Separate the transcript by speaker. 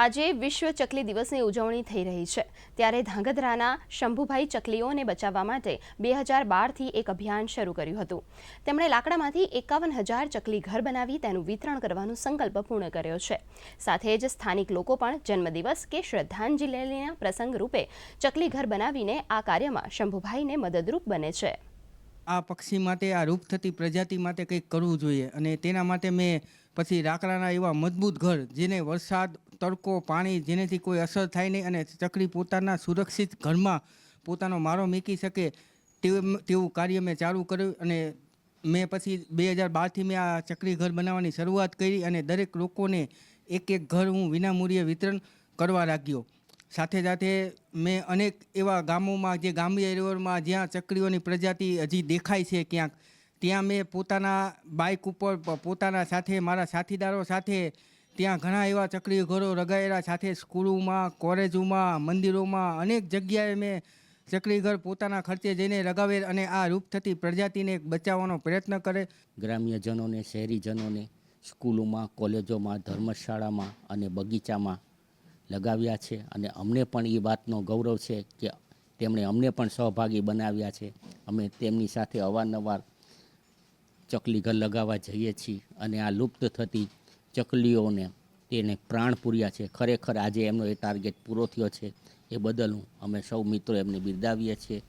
Speaker 1: આજે વિશ્વ ચકલી દિવસની ઉજવણી થઈ રહી છે. ત્યારે ધાંગધ્રાના શંભુભાઈ ચકલીઓને બચાવવા માટે બે હજાર બારથી એક અભિયાન શરૂ કર્યું હતું. તેમણે લાકડામાંથી એકાવન હજાર ચકલી ઘર બનાવી તેનું વિતરણ કરવાનો સંકલ્પ પૂર્ણ કર્યો છે. સાથે જ સ્થાનિક લોકો પણ જન્મદિવસ કે શ્રદ્ધાંજલિના પ્રસંગ રૂપે ચકલી ઘર બનાવીને આ કાર્યમાં શંભુભાઈને મદદરૂપ બને છે.
Speaker 2: આ પક્ષી માટે, આ રૂપ થતી પ્રજાતિ માટે કંઈક કરવું જોઈએ અને તેના માટે મેં પછી લાકડાના એવા મજબૂત ઘર જેને વરસાદ તડકો, પાણી જેનેથી કોઈ અસર થાય નહીં અને ચકડી પોતાના સુરક્ષિત ઘરમાં પોતાનો મારો મૂકી શકે તેવું તેવું કાર્ય મેં ચાલુ કર્યું અને મેં પછી બે હજાર બારથી મેં આ ચકલી ઘર બનાવવાની શરૂઆત કરી અને દરેક લોકોને એક એક ઘર હું વિનામૂલ્યે વિતરણ કરવા લાગ્યો. સાથે સાથે મેં અનેક એવા ગામોમાં જે ગામ્ય એરિયોમાં જ્યાં ચકલીઓની પ્રજાતિ હજી દેખાય છે ક્યાંક, ત્યાં મેં પોતાના બાઇક ઉપર પોતાના સાથે, મારા સાથીદારો સાથે ત્યાં ઘણા એવા ચકલી ઘરો રગાયેલા સાથે સ્કૂલોમાં, કોલેજોમાં, મંદિરોમાં અનેક જગ્યાએ મેં ચકલી ઘર પોતાના ખર્ચે જઈને રગાવેલ અને આ રૂપ થતી પ્રજાતિને બચાવવાનો પ્રયત્ન કરે.
Speaker 3: ગ્રામ્યજનોને, શહેરીજનોને સ્કૂલોમાં, કોલેજોમાં, ધર્મશાળામાં અને બગીચામાં લગાવ્યા છે અને અમને પણ એ વાતનો ગૌરવ છે કે તેમણે અમને પણ સહભાગી બનાવ્યા છે. અમે તેમની સાથે અવારનવાર ચકલી ઘર લગાવવા જઈએ છીએ અને આ લુપ્ત થતી ચકલીઓને તેને પ્રાણ પૂર્યા છે. ખરેખર આજે એમનો એ ટાર્ગેટ પૂરો થયો છે. એ બદલ અમે સૌ મિત્રો એમને બિરદાવીએ છીએ.